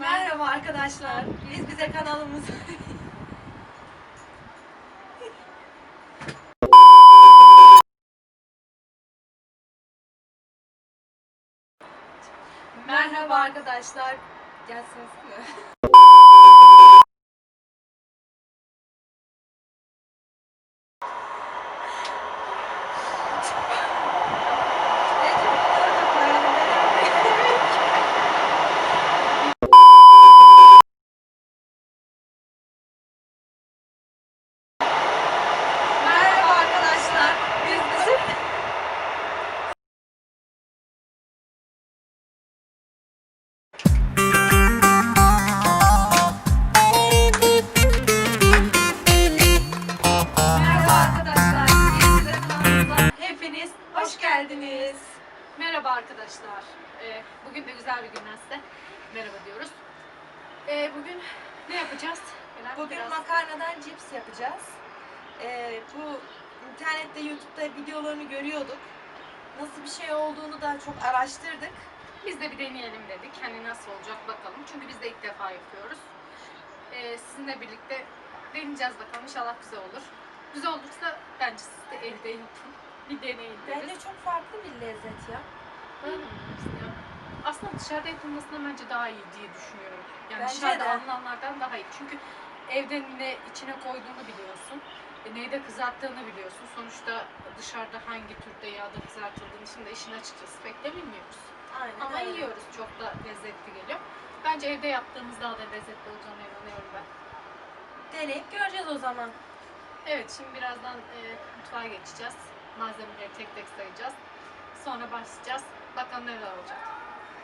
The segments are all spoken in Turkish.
Merhaba arkadaşlar. Biz bize kanalımız. Merhaba arkadaşlar. Gelsiniz? Bugün biraz- makarnadan cips yapacağız. Ee, bu internette, YouTube'da videolarını görüyorduk. Nasıl bir şey olduğunu da çok araştırdık. Biz de bir deneyelim dedik. Hani nasıl olacak bakalım. Çünkü biz de ilk defa yapıyoruz. Ee, sizinle birlikte deneyeceğiz bakalım. İnşallah güzel olur. Güzel olursa bence siz de evde yapın. Bir deneyin deriz. Bence çok farklı bir lezzet ya. Öyle mi diyorsun ya? Aslında dışarıda yapılmasına bence daha iyi diye düşünüyorum. Yani Bence dışarıda de. alınanlardan daha iyi. Çünkü evde ne içine koyduğunu biliyorsun. E, neyi de kızarttığını biliyorsun. Sonuçta dışarıda hangi türde yağda kızartıldığını şimdi işin açıkçası pek de bilmiyoruz. Aynen Ama öyle. yiyoruz. Çok da lezzetli geliyor. Bence evde yaptığımız daha da lezzetli olacağına inanıyorum ben. Deneyip göreceğiz o zaman. Evet şimdi birazdan e, mutfağa geçeceğiz. Malzemeleri tek tek sayacağız. Sonra başlayacağız. Bakalım neler olacak.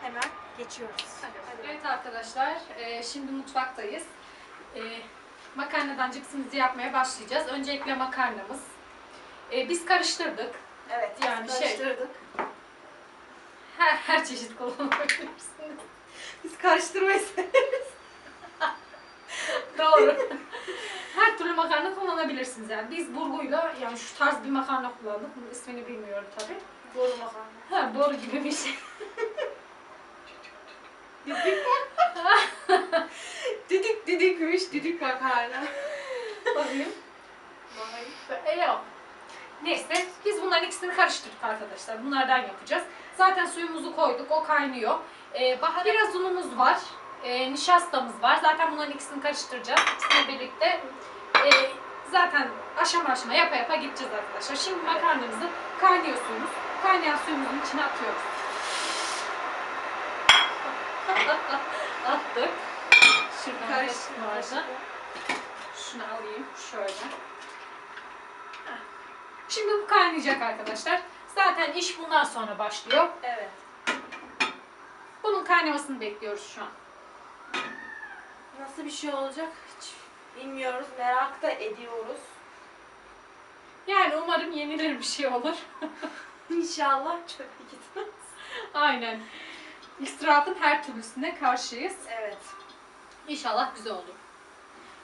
Hemen geçiyoruz. Hadi. Evet arkadaşlar, e, şimdi mutfaktayız. E, makarnadan cipsimizi yapmaya başlayacağız. Öncelikle makarnamız. E, biz karıştırdık. Evet, Yani şey- karıştırdık. Her, her çeşit kullanabilirsiniz. Biz karıştırmayı Doğru. her türlü makarna kullanabilirsiniz yani. Biz burguyla yani şu tarz bir makarna kullandık. Bunun ismini bilmiyorum tabii. Boru makarna. Ha, boru gibi bir şey. Didik didikmiş, didik makarna. Bakayım. E, yok. Neyse biz bunların ikisini karıştırdık arkadaşlar. Bunlardan yapacağız. Zaten suyumuzu koyduk. O kaynıyor. Ee, baharat biraz unumuz var. Ee, nişastamız var. Zaten bunların ikisini karıştıracağız. İkisini birlikte e, zaten aşama aşama yapa yapa gideceğiz arkadaşlar. Şimdi makarnamızı kaynıyor suyumuz. Kaynayan suyumuzun içine atıyoruz. Attık. Vardı. Şunu alayım şöyle. Şimdi bu kaynayacak arkadaşlar. Zaten iş bundan sonra başlıyor. Evet. Bunun kaynamasını bekliyoruz şu an. Nasıl bir şey olacak hiç bilmiyoruz. Merak da ediyoruz. Yani umarım yenilir bir şey olur. İnşallah çöpe gitmez. Aynen. İsrafın her türlüsüne karşıyız. Evet. İnşallah güzel olur.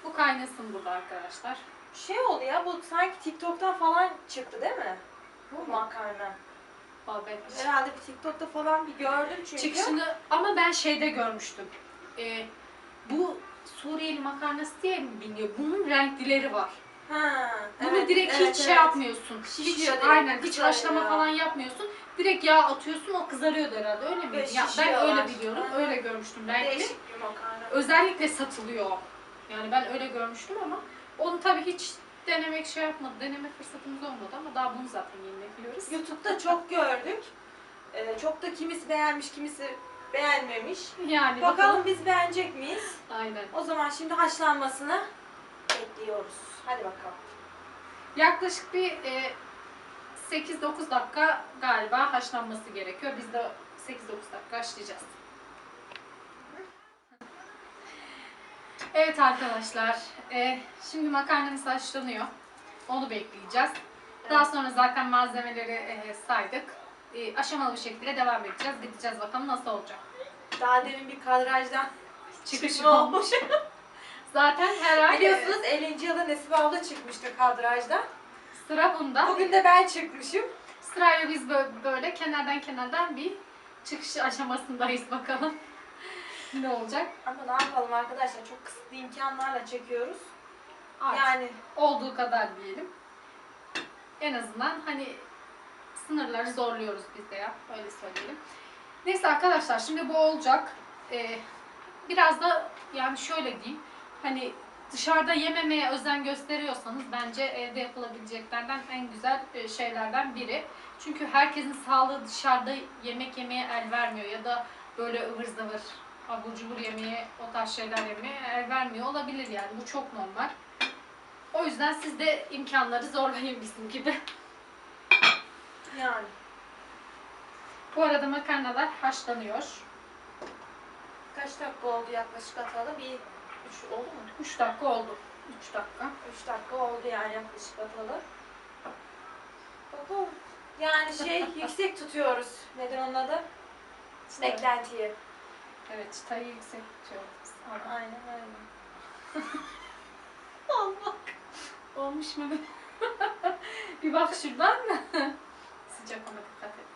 Bu kaynasın burada arkadaşlar. Şey oldu ya bu sanki TikTok'tan falan çıktı değil mi? Bu makarna. Hiç- Herhalde bir TikTok'ta falan bir gördüm çünkü. Çıkışını ama ben şeyde görmüştüm. Ee, bu Suriyeli makarnası diye mi biliniyor? Bunun renklileri var. Ha. Bunu direkt hiç şey yapmıyorsun. Şişiyor hiç direkt, aynen hiç kızarıyor. haşlama falan yapmıyorsun. Direkt yağ atıyorsun o kızarıyordu herhalde. Öyle mi? Ya ben şişiyorlar. öyle biliyorum. Hı. Öyle görmüştüm renkli. Değişik bir makarna. Özellikle satılıyor. Yani ben öyle görmüştüm ama onu tabii hiç denemek şey yapmadı. Deneme fırsatımız olmadı ama daha bunu zaten yeni biliyoruz. YouTube'da çok gördük. Ee, çok da kimisi beğenmiş, kimisi beğenmemiş. Yani Bakalım biz beğenecek miyiz? Aynen. O zaman şimdi haşlanmasını bekliyoruz. Hadi bakalım. Yaklaşık bir e, 8-9 dakika galiba haşlanması gerekiyor. Biz de 8-9 dakika haşlayacağız. Evet arkadaşlar, e, şimdi makarnamız haşlanıyor. Onu bekleyeceğiz. Daha sonra zaten malzemeleri e, saydık. E, aşamalı bir şekilde devam edeceğiz. Gideceğiz bakalım nasıl olacak. Daha demin bir kadrajdan Çıkış çıkma olmuş. olmuş. Zaten her ay Biliyorsunuz 50. yılda Nesibe abla çıkmıştı kadrajdan. Sıra bunda. Bugün de ben çıkmışım. Sırayla biz bö- böyle kenardan kenardan bir çıkış aşamasındayız bakalım. ne olacak? Ama ne yapalım arkadaşlar çok kısıtlı imkanlarla çekiyoruz. Artık Yani olduğu kadar diyelim. En azından hani sınırları zorluyoruz biz de ya. Öyle söyleyelim. Neyse arkadaşlar şimdi bu olacak. Ee, biraz da yani şöyle diyeyim. Hani dışarıda yememeye özen gösteriyorsanız bence evde yapılabileceklerden en güzel e, şeylerden biri. Çünkü herkesin sağlığı dışarıda yemek yemeye el vermiyor ya da böyle ıvır zıvır abur cubur yemeye, o tarz şeyler yemeye el vermiyor olabilir yani. Bu çok normal. O yüzden siz de imkanları zorlayın bizim gibi. yani. Bu arada makarnalar haşlanıyor. Kaç dakika oldu yaklaşık atalı? Bir üç oldu mu? 3 dakika oldu. 3 dakika. Üç dakika oldu yani yaklaşık atalı. Bakalım. Yani şey yüksek tutuyoruz. Nedir onun adı? Beklentiyi. Evet, çıtayı yüksek tutuyoruz. Aynen. Aynen öyle. Allah. Olmuş mu? bir bak şuradan. Sıcak ona dikkat et.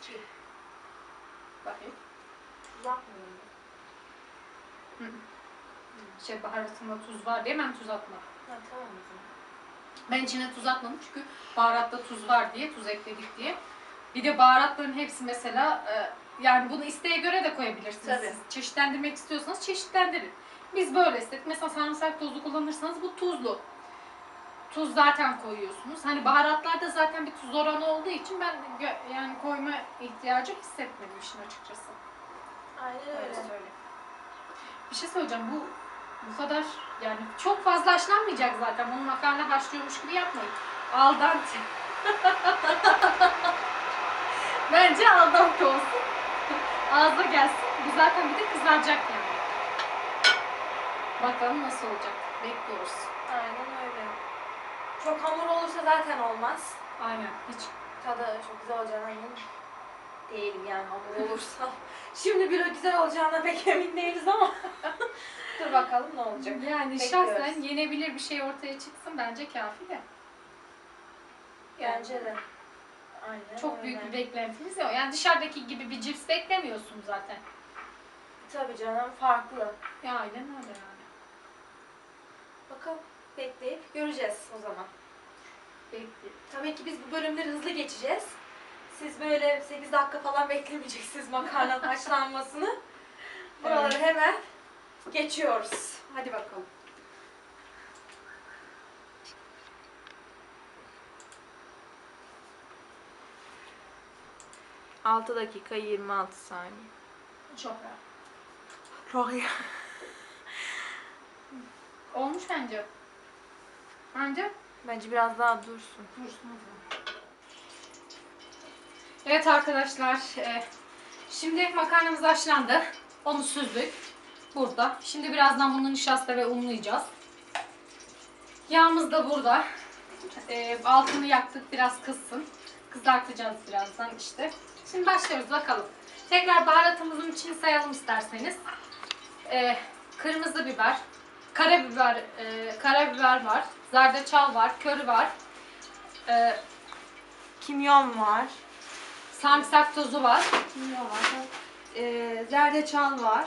Şey, Bakayım. yapmıyorum. Şey baharatında tuz var diye ben tuz atmadım. Ha tamam o zaman. Ben içine tuz atmadım çünkü baharatta tuz var diye, tuz ekledik diye. Bir de baharatların hepsi mesela e, yani bunu isteğe göre de koyabilirsiniz. Tabii. Siz çeşitlendirmek istiyorsanız çeşitlendirin. Biz böyle istedik. Mesela sarımsak tozu kullanırsanız bu tuzlu. Tuz zaten koyuyorsunuz. Hani baharatlarda zaten bir tuz oranı olduğu için ben yani koyma ihtiyacı hissetmedim işin açıkçası. Aynen Öyle öyle. Bir şey söyleyeceğim. Bu bu kadar yani çok fazla haşlanmayacak zaten. Bunu makarna haşlıyormuş gibi yapmayın. Al dente. Bence al dente olsun. Ağza gelsin. Bu zaten bir de kızaracak yani. Bakalım nasıl olacak. Bekliyoruz. Aynen öyle. Çok hamur olursa zaten olmaz. Aynen. Hiç. Tadı çok güzel olacağına emin değilim yani hamur olursa. Şimdi bir güzel olacağına pek emin değiliz ama. Dur bakalım ne olacak. Yani Bekliyoruz. şahsen yenebilir bir şey ortaya çıksın bence kafi de. Bence de. Aynen Çok öyle. büyük bir beklentimiz yok. Yani dışarıdaki gibi bir cips beklemiyorsun zaten. Tabii canım farklı. Ya aynen öyle yani. Bakalım bekleyip göreceğiz o zaman. Bekliyorum. Tabii ki biz bu bölümleri hızlı geçeceğiz. Siz böyle 8 dakika falan beklemeyeceksiniz makarnanın haşlanmasını. Buraları Evet. hemen geçiyoruz. Hadi bakalım. Altı dakika 26 saniye. Çok rahat. Çok iyi. Olmuş bence. Bence Bence biraz daha dursun. dursun. Evet arkadaşlar. e, şimdi makarnamız haşlandı. Onu süzdük. Burada. Şimdi birazdan bunu nişasta ve unlayacağız. Yağımız da burada. E, altını yaktık biraz kızsın. Kızartacağız birazdan işte. Şimdi başlıyoruz bakalım. Tekrar baharatımızın içini sayalım isterseniz. E, kırmızı biber, karabiber, e, karabiber var, zerdeçal var, köri var, e, Kimyon var. Sarımsak tozu var. Ee, zerdeçal var.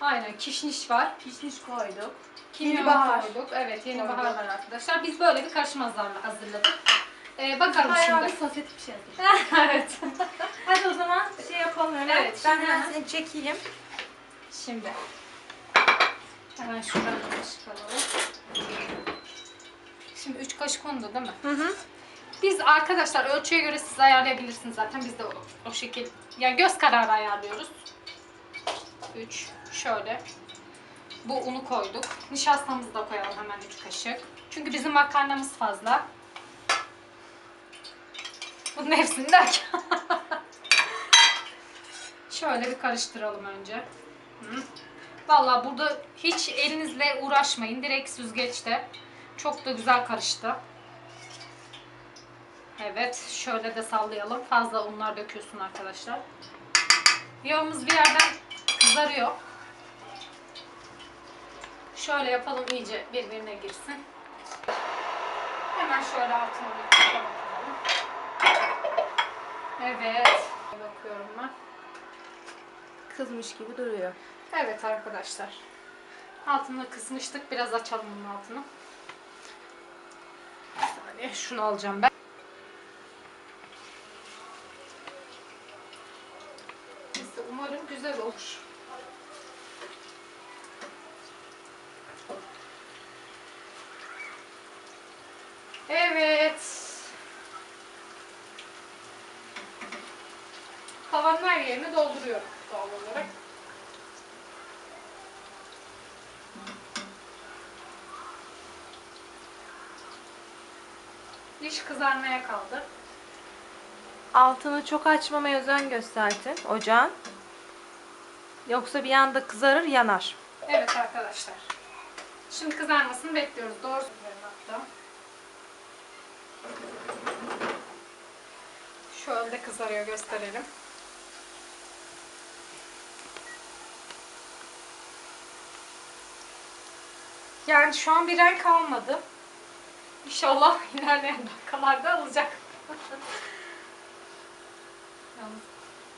Aynen kişniş var. Kişniş koyduk. Kimyon Yeni bahar. koyduk. Evet yeni Koyduk. bahar var arkadaşlar. Biz böyle bir karışım hazırla- hazırladık. Ee, bakalım Bayağı bir şimdi. sosyete bir şey evet. Hadi o zaman şey yapalım öyle. Evet, ben şimdi hemen seni çekeyim. Şimdi. Hemen şuradan bir kaşık alalım. Şimdi 3 kaşık undu değil mi? Hı hı. Biz arkadaşlar ölçüye göre siz ayarlayabilirsiniz zaten. Biz de o, o şekil yani göz kararı ayarlıyoruz. 3 şöyle. Bu unu koyduk. Nişastamızı da koyalım hemen 3 kaşık. Çünkü bizim makarnamız fazla. Bunun hepsini derken. şöyle bir karıştıralım önce. Hı. Vallahi burada hiç elinizle uğraşmayın. Direkt süzgeçte. Çok da güzel karıştı. Evet, şöyle de sallayalım. Fazla unlar döküyorsun arkadaşlar. Yağımız bir yerden kızarıyor. Şöyle yapalım iyice birbirine girsin. Hemen şöyle altına bir kapatalım. Evet. Bakıyorum ben. kızmış gibi duruyor. Evet arkadaşlar. Altını kısmıştık. Biraz açalım bunun altını. Bir saniye şunu alacağım ben. Neyse umarım güzel olur. Evet. Tavanın her yerini dolduruyorum doğal olarak. Diş kızarmaya kaldı. Altını çok açmamaya özen gösterdin ocağın. Yoksa bir anda kızarır yanar. Evet arkadaşlar. Şimdi kızarmasını bekliyoruz. Doğru söylüyorum hatta. Şöyle kızarıyor gösterelim. Yani şu an bir renk almadı. İnşallah ilerleyen dakikalarda alacak. Yalnız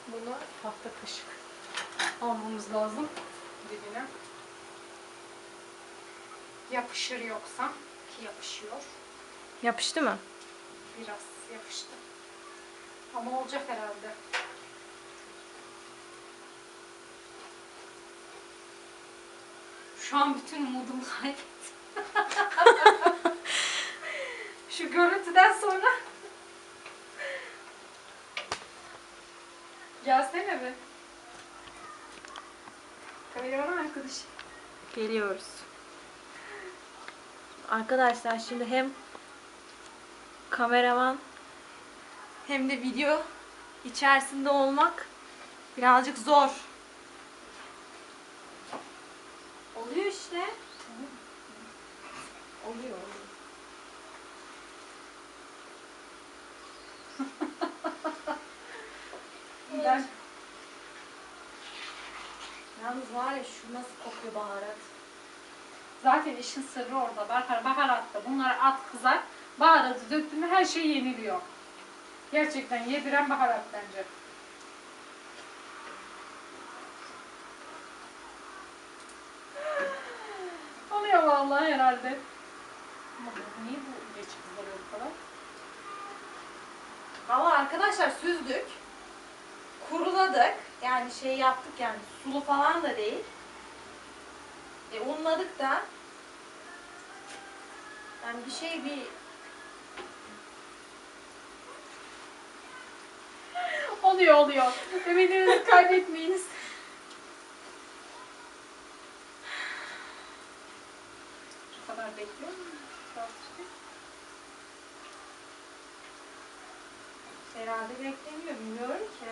bunu tahta kaşık almamız lazım dibine. Yapışır yoksa ki yapışıyor. Yapıştı mı? Biraz yapıştı. Ama olacak herhalde. Şu an bütün umudumu kaybettim. Şu görüntüden sonra Gelsene mi? Kameraman arkadaşım. Geliyoruz. Arkadaşlar şimdi hem kameraman hem de video içerisinde olmak birazcık zor. Oluyor işte. Oluyor. oluyor. Yalnız var ya şu nasıl kokuyor baharat. Zaten işin sırrı orada. Bahar, baharatta. Bunları at kızar. Baharatı döktün mü her şey yeniliyor. Gerçekten yediren baharat bence. Oluyor vallahi herhalde. Ama niye bu geç kızarıyor bu kadar? Ama arkadaşlar süzdük. Kuruladık. Yani şey yaptık yani sulu falan da değil. E, unladık da. Yani bir şey bir Oluyor oluyor. Ümidinizi kaybetmeyiniz. Şu kadar bekliyor herhalde bekleniyor. Bilmiyorum ki.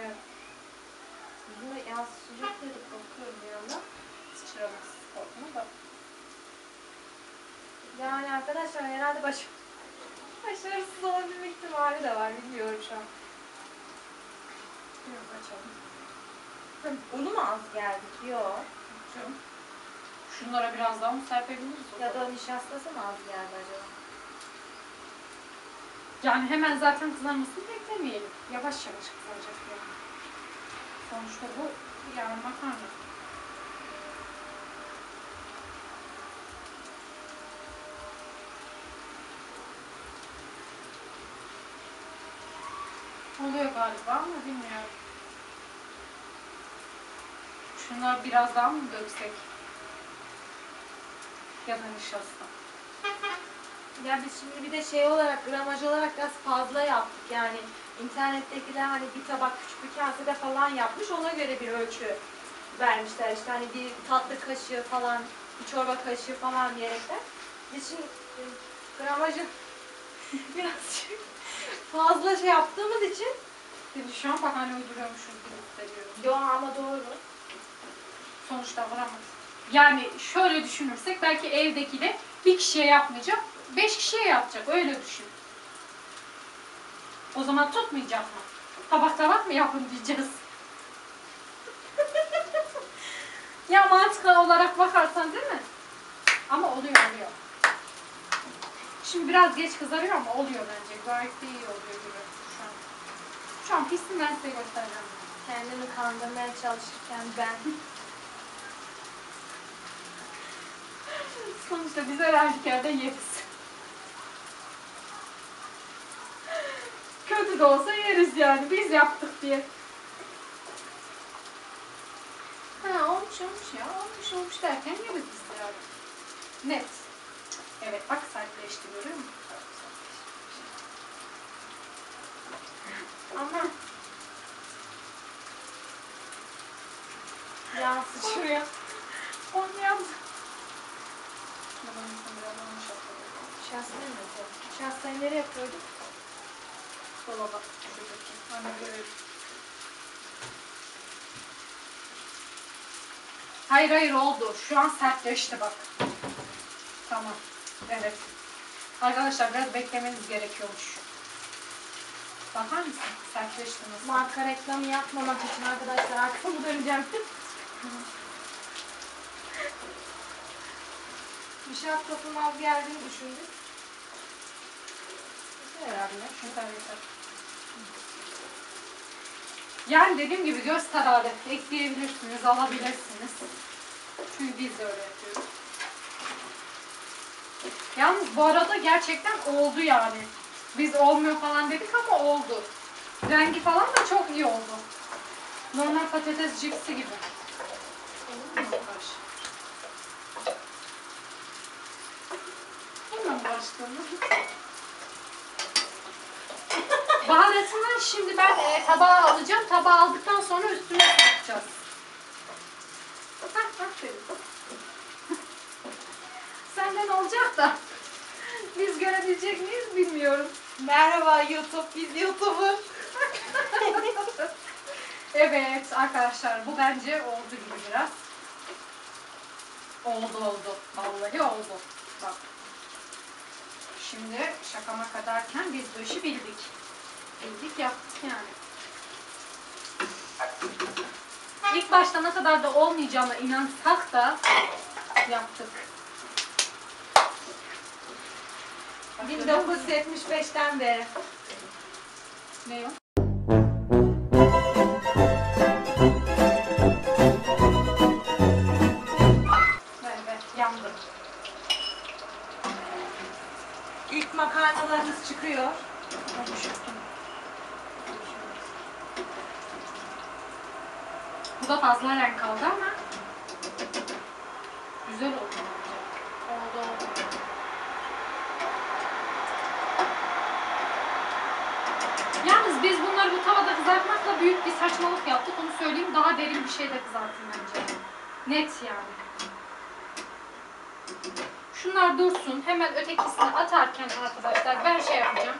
De yaz sıcak dedik bakıyorum bir yandan. Sıçramaz korkma da. Yani arkadaşlar herhalde baş... başarısız olabilme ihtimali de var. Bilmiyorum şu an. Biraz açalım. Unu mu az geldi? Yok. Açıyorum. Şunlara biraz daha mı serpebiliriz? o Ya da nişastası mı az geldi acaba? Yani hemen zaten kızarmasını beklemeyelim. Yavaş yavaş kızaracak yani. Sonuçta bu yani makarna. Oluyor galiba ama bilmiyorum. Şunlar biraz daha mı döksek? Ya da nişasta. Ya biz şimdi bir de şey olarak, gramaj olarak biraz fazla yaptık. Yani internettekiler hani bir tabak küçük bir kasede falan yapmış. Ona göre bir ölçü vermişler. İşte hani bir tatlı kaşığı falan, bir çorba kaşığı falan diyerekten. Biz şimdi e, gramajı birazcık fazla şey yaptığımız için Biz şu an bahane uyduruyormuşuz gibi hissediyorum. Yo ama doğru. Sonuçta varamaz. Yani şöyle düşünürsek belki evdeki de bir kişiye yapmayacak, beş kişiye yapacak. Öyle düşün. O zaman tutmayacak mı? Tabak tabak mı yapın diyeceğiz. ya mantık olarak bakarsan değil mi? Ama oluyor oluyor. Şimdi biraz geç kızarıyor ama oluyor bence. Gayet de iyi oluyor gibi şu an. Şu an pişsin ben size göstereceğim. Kendimi kandırmaya çalışırken ben. Sonuçta biz her halükarda yeriz. Kötü de olsa yeriz yani. Biz yaptık diye. Ha olmuş olmuş ya. Olmuş olmuş derken yeriz biz. Net. Evet bak sertleşti görüyor musun? Ama yağ sıçrıyor. Onu yaptım. Babanın sana biraz olmuş. Şahsen mi? Şahsen nereye yapıyorduk? Dolaba. Şuradaki. Anne görev. Hayır hayır oldu. Şu an sertleşti bak. Tamam. Evet. Arkadaşlar biraz beklemeniz gerekiyormuş. Bakar mısın? Sertleşti nasıl? Marka reklamı yapmamak için arkadaşlar arkamı döneceğim. Nişastasının az geldiğini düşündük. Yeter herhalde. Yeter yeter. Yani dediğim gibi göz kararı ekleyebilirsiniz, alabilirsiniz. Çünkü biz de öyle yapıyoruz. Yalnız bu arada gerçekten oldu yani. Biz olmuyor falan dedik ama oldu. Rengi falan da çok iyi oldu. Normal patates cipsi gibi. Olur mu başladım. Baharatını şimdi ben e, tabağa alacağım. Tabağa aldıktan sonra üstüne yapacağız. Hah, aferin. Senden olacak da biz görebilecek miyiz bilmiyorum. Merhaba YouTube, biz YouTuber. Evet arkadaşlar bu bence oldu gibi biraz. Oldu oldu. Vallahi oldu. Bak. Şimdi şakama kadarken biz bu işi bildik. Bildik yaptık yani. İlk başta ne kadar da olmayacağına inansak da yaptık. Bak, görüyor musun? 1975'ten beri. Ne o? Şunlar dursun. Hemen ötekisini atarken arkadaşlar ben şey yapacağım.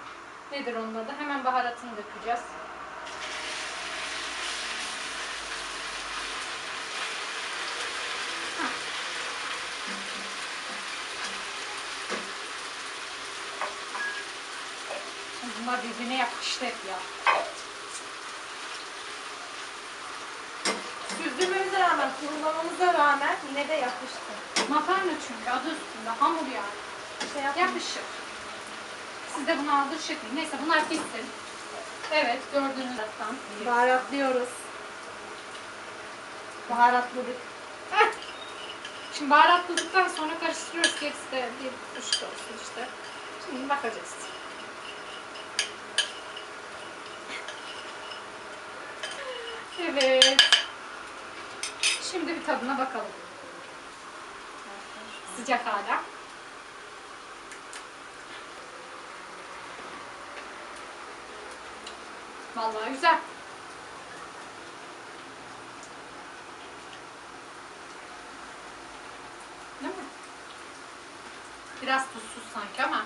Nedir onun adı? Hemen baharatını dökeceğiz. Bunlar birbirine yapıştı hep ya. Süzdürmemize rağmen, kurulamamıza rağmen yine de yapıştı. Makarna çünkü adı üstünde hamur yani. Şey yap Yapışır. Siz de bunu aldırışık Neyse bunlar pişsin. Evet gördüğünüz zaten. Baharatlıyoruz. Baharatladık. Şimdi baharatladıktan sonra karıştırıyoruz ki hepsi de bir uçta olsun işte. Şimdi bakacağız. Evet. Şimdi bir tadına bakalım. Sıcak hala. Vallahi güzel. Değil mi? Biraz tuzsuz sanki ama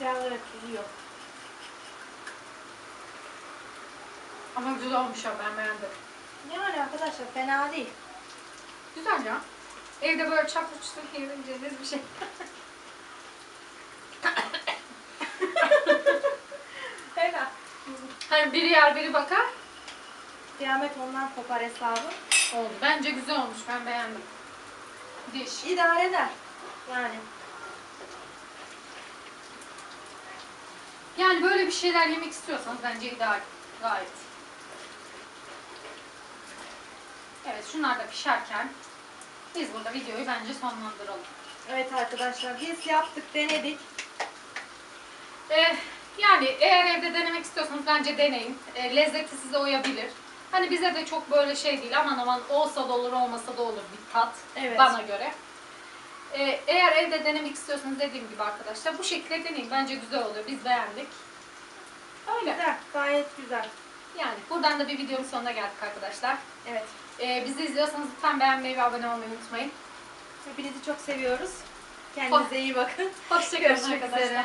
Biraz evet tuzu yok. ama güzel olmuş ya ben beğendim. Yani arkadaşlar fena değil. Güzel ya. Evde böyle çapıçlı yiyebileceğiniz bir şey. Fena. Hani biri yer biri bakar. Kıyamet ondan kopar hesabı. Oldu. Bence güzel olmuş. Ben beğendim. Diş. İdare eder. Yani. Yani böyle bir şeyler yemek istiyorsanız bence ideal. Gayet. Evet şunlar da pişerken biz burada videoyu bence sonlandıralım. Evet arkadaşlar biz yaptık denedik. Ee, yani eğer evde denemek istiyorsanız bence deneyin. Ee, lezzeti size uyabilir. Hani bize de çok böyle şey değil aman aman olsa da olur olmasa da olur bir tat Evet. bana göre. Ee, eğer evde denemek istiyorsanız dediğim gibi arkadaşlar bu şekilde deneyin. Bence güzel oluyor. Biz beğendik. Öyle. Güzel, gayet güzel. Yani buradan da bir videonun sonuna geldik arkadaşlar. Evet. Ee, bizi izliyorsanız lütfen beğenmeyi ve abone olmayı unutmayın. Hepinizi çok seviyoruz. Kendinize iyi bakın. Hoşçakalın Görüşmek arkadaşlar. üzere.